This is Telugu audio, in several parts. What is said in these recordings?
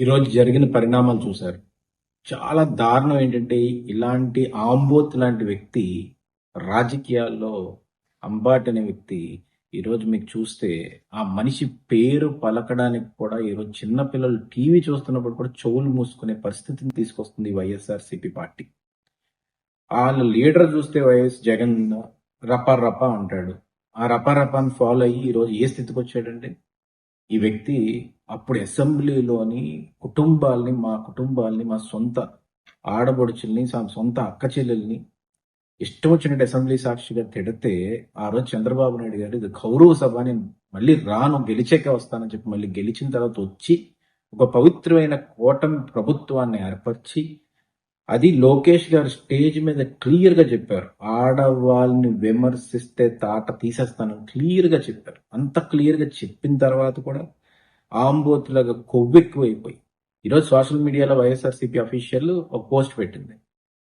ఈరోజు జరిగిన పరిణామాలు చూశారు. చాలా దారుణం ఏంటంటే ఇలాంటి ఆంబోత్ లాంటి వ్యక్తి రాజకీయాల్లో అంబాట్ అనే వ్యక్తి ఈరోజు మీకు చూస్తే ఆ మనిషి పేరు పలకడానికి కూడా ఈరోజు చిన్నపిల్లలు టీవీ చూస్తున్నప్పుడు కూడా చెవులు మూసుకునే పరిస్థితిని తీసుకొస్తుంది వైఎస్ఆర్సీపీ పార్టీ. వాళ్ళ లీడర్ చూస్తే వైఎస్ జగన్ రపా రపా అంటాడు. ఆ రపా రపాన్ని ఫాలో అయ్యి ఈరోజు ఏ స్థితికి వచ్చాడంటే ఈ వ్యక్తి అప్పుడు అసెంబ్లీలోని కుటుంబాల్ని మా కుటుంబాల్ని మా సొంత ఆడబడుచుల్ని సొంత అక్క చెల్లెల్ని ఇష్టం వచ్చినట్టు అసెంబ్లీ సాక్షిగా తిడితే ఆ రోజు చంద్రబాబు నాయుడు గారు ఇది కౌరవ సభ నేను మళ్ళీ రాను గెలిచాక వస్తానని చెప్పి మళ్ళీ గెలిచిన తర్వాత వచ్చి ఒక పవిత్రమైన కూటమి ప్రభుత్వాన్ని ఏర్పరిచి అది లోకేష్ గారు స్టేజ్ మీద క్లియర్గా చెప్పారు. ఆడవాళ్ళని విమర్శిస్తే తాట తీసేస్తానని క్లియర్గా చెప్పారు. అంత క్లియర్గా చెప్పిన తర్వాత కూడా ఆంబోతులాగా కొవ్వెక్కువైపోయి. ఈరోజు సోషల్ మీడియాలో వైఎస్ఆర్సీపీ అఫీషియల్ ఒక పోస్ట్ పెట్టింది.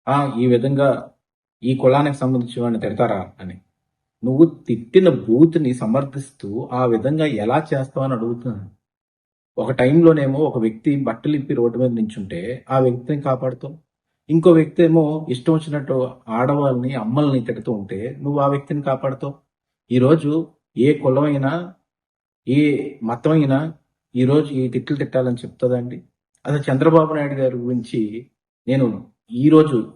ఆ ఈ విధంగా ఈ కులానికి సంబంధించిన వాడిని తిడతారా అని. నువ్వు తిట్టిన బూత్ని సమర్థిస్తూ ఆ విధంగా ఎలా చేస్తావని అడుగుతున్నాను. ఒక టైంలోనేమో ఒక వ్యక్తి బట్టలు ఇప్పి రోడ్డు మీద నించుంటే ఆ వ్యక్తిని కాపాడుతావు. ఇంకో వ్యక్తి ఏమో ఇష్టం వచ్చినట్టు ఆడవాళ్ళని అమ్మల్ని తిడుతూ ఉంటే నువ్వు ఆ వ్యక్తిని కాపాడుతావు. ఈరోజు ఏ కులమైనా ఏ మతమైనా ఈరోజు ఈ తిట్లు తిట్టాలని చెప్తుందండి అసలు చంద్రబాబు నాయుడు గారి గురించి నేను ఈరోజు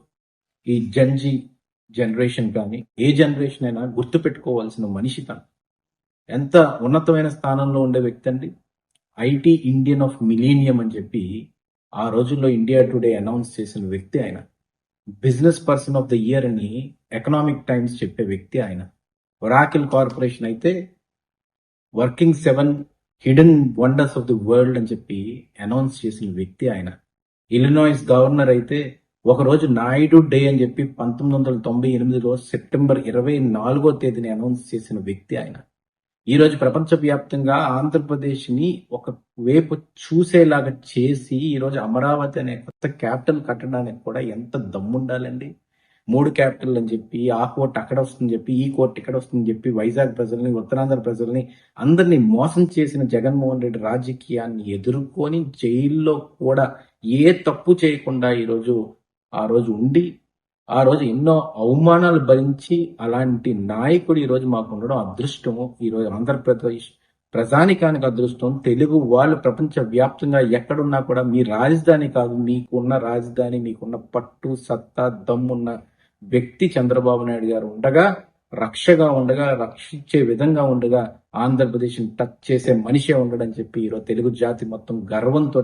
ఈ జన్జీ జనరేషన్ కానీ ఏ జనరేషన్ అయినా గుర్తు పెట్టుకోవాల్సిన మనిషి తను. ఎంత ఉన్నతమైన స్థానంలో ఉండే వ్యక్తి అండి? ఐటీ ఇండియన్ ఆఫ్ మిలీనియం అని చెప్పి ఆ రోజుల్లో ఇండియా టుడే అనౌన్స్ చేసిన వ్యక్తి ఆయన. Business person of the year అని ఎకనామిక్ టైమ్స్ చెప్పే వ్యక్తి ఆయన. ఒరాకిల్ కార్పొరేషన్ అయితే working seven hidden wonders of the world అని చెప్పి అనౌన్స్ చేసిన వ్యక్తి ఆయన. ఇలినాయిస్ గవర్నర్ అయితే ఒక రోజు నాయుడు డే అని చెప్పి పంతొమ్మిది వందల తొంభై ఎనిమిదిలో సెప్టెంబర్ ఇరవై నాలుగో తేదీని అనౌన్స్ చేసిన వ్యక్తి ఆయన. ఈరోజు ప్రపంచవ్యాప్తంగా ఆంధ్రప్రదేశ్ని ఒక వైపు చూసేలాగా చేసి ఈరోజు అమరావతి అనే కొత్త క్యాపిటల్ కట్టడానికి కూడా ఎంత దమ్ముండాలండి. మూడు క్యాపిటల్ అని చెప్పి ఆ కోర్టు అక్కడ వస్తుందని చెప్పి ఈ కోర్టు ఇక్కడ వస్తుందని చెప్పి వైజాగ్ ప్రజల్ని ఉత్తరాంధ్ర ప్రజల్ని అందరినీ మోసం చేసిన జగన్మోహన్ రెడ్డి రాజకీయాన్ని ఎదుర్కొని జైల్లో కూడా ఏ తప్పు చేయకుండా ఈరోజు ఆ రోజు ఉండి ఆ రోజు ఎన్నో అవమానాలు భరించి అలాంటి నాయకుడు ఈరోజు మాకు ఉండడం అదృష్టము. ఈరోజు ఆంధ్రప్రదేశ్ ప్రజానికానికి అదృష్టం. తెలుగు వాళ్ళు ప్రపంచ వ్యాప్తంగా ఎక్కడున్నా కూడా మీ రాజధాని కాదు. మీకున్న రాజధాని మీకున్న పట్టు సత్తా దమ్మున్న వ్యక్తి చంద్రబాబు నాయుడు గారు ఉండగా రక్షగా ఉండగా రక్షించే విధంగా ఉండగా ఆంధ్రప్రదేశ్ని టచ్ చేసే మనిషే ఉండడని చెప్పి ఈరోజు తెలుగు జాతి మొత్తం గర్వంతో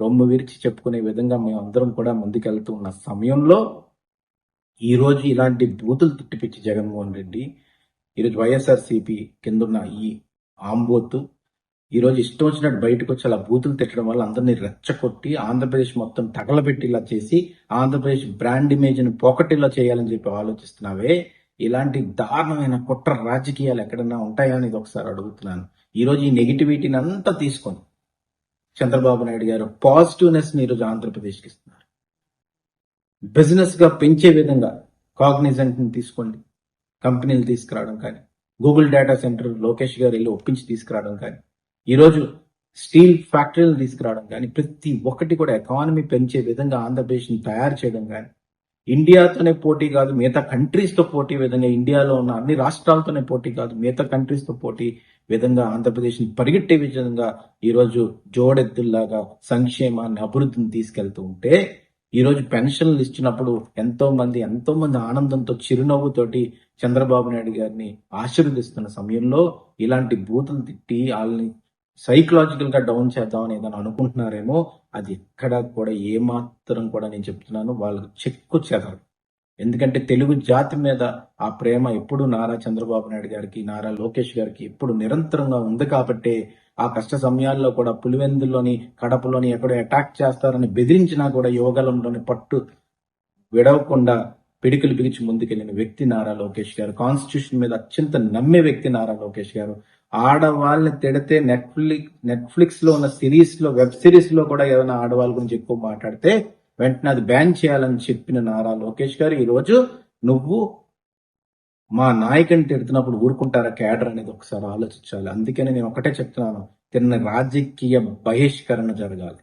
రొమ్ము విరిచి చెప్పుకునే విధంగా మేము అందరం కూడా ముందుకెళ్తూ ఉన్న సమయంలో ఈరోజు ఇలాంటి బూతులు తిట్టిపిచ్చి జగన్మోహన్ రెడ్డి ఈరోజు వైఎస్ఆర్సీపీ కింద ఉన్న ఈ ఆంబోతు ఈరోజు ఇష్టం వచ్చినట్టు బయటకు వచ్చి అలా బూతులు తిట్టడం వల్ల అందరినీ రెచ్చగొట్టి ఆంధ్రప్రదేశ్ మొత్తం తగలబెట్టేలా చేసి ఆంధ్రప్రదేశ్ బ్రాండ్ ఇమేజ్ని పోకటిలా చేయాలని చెప్పి ఆలోచిస్తున్నావే? ఇలాంటి దారుణమైన కుట్ర రాజకీయాలు ఎక్కడన్నా ఉంటాయా అనేది ఒకసారి అడుగుతున్నాను. ఈరోజు ఈ నెగిటివిటీని అంతా తీసుకొని చంద్రబాబు నాయుడు గారు పాజిటివ్నెస్ని ఈరోజు ఆంధ్రప్రదేశ్కి ఇస్తున్నారు. బిజినెస్గా పెంచే విధంగా కాగ్నిజెంట్ని తీసుకోండి. కంపెనీలు తీసుకురావడం కానీ గూగుల్ డేటా సెంటర్ లోకేష్ గారు వెళ్ళి ఒప్పించి తీసుకురావడం కానీ ఈరోజు స్టీల్ ఫ్యాక్టరీలు తీసుకురావడం కానీ ప్రతి ఒక్కటి కూడా ఎకానమీ పెంచే విధంగా ఆంధ్రప్రదేశ్ని తయారు చేయడం కానీ ఇండియాతోనే పోటీ కాదు మిగతా కంట్రీస్తో పోటీ విధంగా ఇండియాలో ఉన్న అన్ని రాష్ట్రాలతోనే పోటీ కాదు మిగతా కంట్రీస్తో పోటీ విధంగా ఆంధ్రప్రదేశ్ని పరిగెట్టే విధంగా ఈరోజు జోడెద్దుల్లాగా సంక్షేమాన్ని అభివృద్ధిని తీసుకెళ్తూ ఉంటే ఈరోజు పెన్షన్లు ఇచ్చినప్పుడు ఎంతో మంది ఎంతో మంది ఆనందంతో చిరునవ్వుతోటి చంద్రబాబు నాయుడు గారిని ఆశీర్వదిస్తున్న సమయంలో ఇలాంటి బూతులు తిట్టి వాళ్ళని సైకలాజికల్గా డౌన్ చేద్దామని ఏదైనా అనుకుంటున్నారేమో అది ఎక్కడ కూడా ఏమాత్రం కూడా నేను చెప్తున్నాను వాళ్ళకు చెక్కు చెదరు ఎందుకంటే తెలుగు జాతి మీద ఆ ప్రేమ ఎప్పుడు నారా చంద్రబాబు నాయుడు గారికి నారా లోకేష్ గారికి ఎప్పుడు నిరంతరంగా ఉంది కాబట్టే ఆ కష్ట సమయాల్లో కూడా పులివెందుల్లోని కడపలోని ఎక్కడో అటాక్ చేస్తారని బెదిరించినా కూడా యోగలంలోని పట్టు విడవకుండా పిడికిలు పిలిచి ముందుకెళ్ళిన వ్యక్తి నారా లోకేష్ గారు. కాన్స్టిట్యూషన్ మీద అత్యంత నమ్మే వ్యక్తి నారా లోకేష్ గారు. ఆడవాళ్ళని తిడితే నెట్ఫ్లిక్స్ నెట్ఫ్లిక్స్లో ఉన్న సిరీస్లో వెబ్ సిరీస్లో కూడా ఏదైనా ఆడవాళ్ళ గురించి ఎక్కువ మాట్లాడితే వెంటనే అది బ్యాన్ చేయాలని చెప్పిన నారా లోకేష్ గారు ఈరోజు నువ్వు మా నాయకుని తిడుతున్నప్పుడు ఊరుకుంటారా క్యాడర్ అనేది ఒకసారి ఆలోచించాలి. అందుకని నేను ఒకటే చెప్తున్నాను. తిన్న రాజకీయ బహిష్కరణ జరగాలి.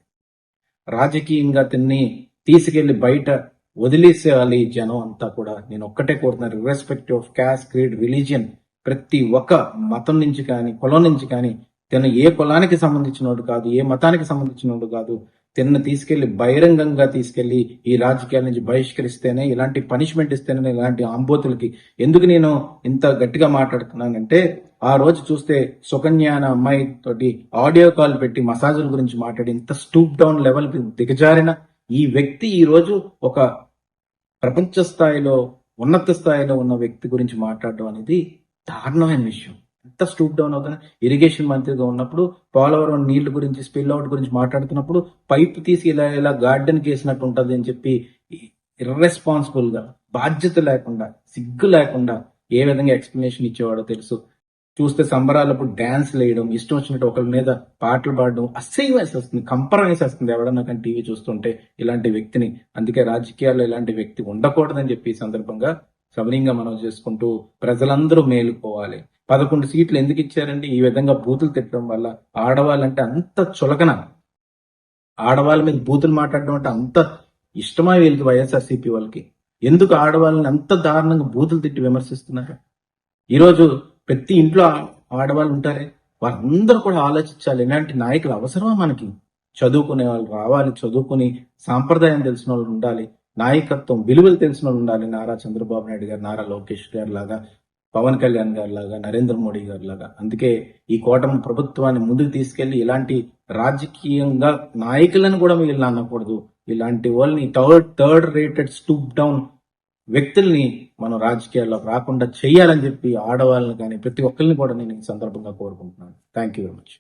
రాజకీయంగా తిన్ని తీసుకెళ్ళి బయట వదిలేసేయాలి జనం అంతా కూడా. నేను ఒక్కటే కోరుతున్నాను irrespective of caste creed religion ప్రతి ఒక్క మతం నుంచి కానీ కులం నుంచి కానీ తను ఏ కులానికి సంబంధించినోడు కాదు ఏ మతానికి సంబంధించినోడు కాదు తిన్న తీసుకెళ్ళి బహిరంగంగా తీసుకెళ్ళి ఈ రాజకీయాల నుంచి బహిష్కరిస్తేనే ఇలాంటి పనిష్మెంట్ ఇస్తేనే ఇలాంటి ఆంబోతులకి ఎందుకు నేను ఇంత గట్టిగా మాట్లాడుతున్నానంటే ఆ రోజు చూస్తే సుకన్య అనే అమ్మాయి తోటి ఆడియో కాల్ పెట్టి మసాజుల గురించి మాట్లాడి ఇంత స్టూప్ డౌన్ లెవెల్ దిగజారిన ఈ వ్యక్తి ఈ రోజు ఒక ప్రపంచ స్థాయిలో ఉన్నత స్థాయిలో ఉన్న వ్యక్తి గురించి మాట్లాడడం అనేది దారుణమైన విషయం. ఎంత స్టూప్ డౌన్ అవుతున్నా? ఇరిగేషన్ మంత్రిగా ఉన్నప్పుడు పోలవరం నీళ్ళ గురించి స్పిల్ అవుట్ గురించి మాట్లాడుతున్నప్పుడు పైప్ తీసి ఇలా ఇలా గార్డెన్ వేసినట్టు ఉంటుంది అని చెప్పి ఇర్రెస్పాన్సిబుల్గా బాధ్యత లేకుండా సిగ్గు లేకుండా ఏ విధంగా ఎక్స్ప్లెనేషన్ ఇచ్చేవాడో తెలుసు. చూస్తే సంబరాలప్పుడు డాన్స్ వేయడం ఇష్టం వచ్చినట్టు ఒకరి మీద పాటలు పాడడం అసహ్యం వేసేస్తుంది కంపరం వేసేస్తుంది ఎవడన్నా కానీ టీవీ చూస్తుంటే ఇలాంటి వ్యక్తిని. అందుకే రాజకీయాల్లో ఇలాంటి వ్యక్తి ఉండకూడదని చెప్పి ఈ సందర్భంగా సవనీయంగా మనం చేసుకుంటూ ప్రజలందరూ మేలుకోవాలి. పదకొండు సీట్లు ఎందుకు ఇచ్చారండి? ఈ విధంగా బూతులు తిట్టడం వల్ల ఆడవాళ్ళంటే అంత చులకన. ఆడవాళ్ళ మీద బూతులు మాట్లాడడం అంటే అంత ఇష్టమా వీళ్ళకి వైఎస్ఆర్సీపీ వాళ్ళకి? ఎందుకు ఆడవాళ్ళని అంత దారుణంగా బూతులు తిట్టి విమర్శిస్తున్నారు? ఈరోజు ప్రతి ఇంట్లో ఆడవాళ్ళు ఉంటారే. వాళ్ళందరూ కూడా ఆలోచించాలి ఇలాంటి నాయకులు అవసరమా మనకి? చదువుకునే వాళ్ళు రావాలి చదువుకుని సాంప్రదాయం తెలిసిన వాళ్ళు ఉండాలి నాయకత్వం విలువలు తెలిసిన వాళ్ళు ఉండాలి. నారా చంద్రబాబు నాయుడు గారు నారా లోకేష్ గారు లాగా పవన్ కళ్యాణ్ గారి లాగా నరేంద్ర మోడీ గారి లాగా అందుకే ఈ కూటమి ప్రభుత్వాన్ని ముందుకు తీసుకెళ్ళి ఇలాంటి రాజకీయంగా నాయకులను కూడా వీళ్ళు అనకూడదు. ఇలాంటి వాళ్ళని third third rated stoop down వ్యక్తుల్ని మనం రాజకీయాల్లో రాకుండా చేయాలని చెప్పి ఆడవాళ్ళని కానీ ప్రతి ఒక్కరిని కూడా నేను ఈ సందర్భంగా కోరుకుంటున్నాను. Thank you very much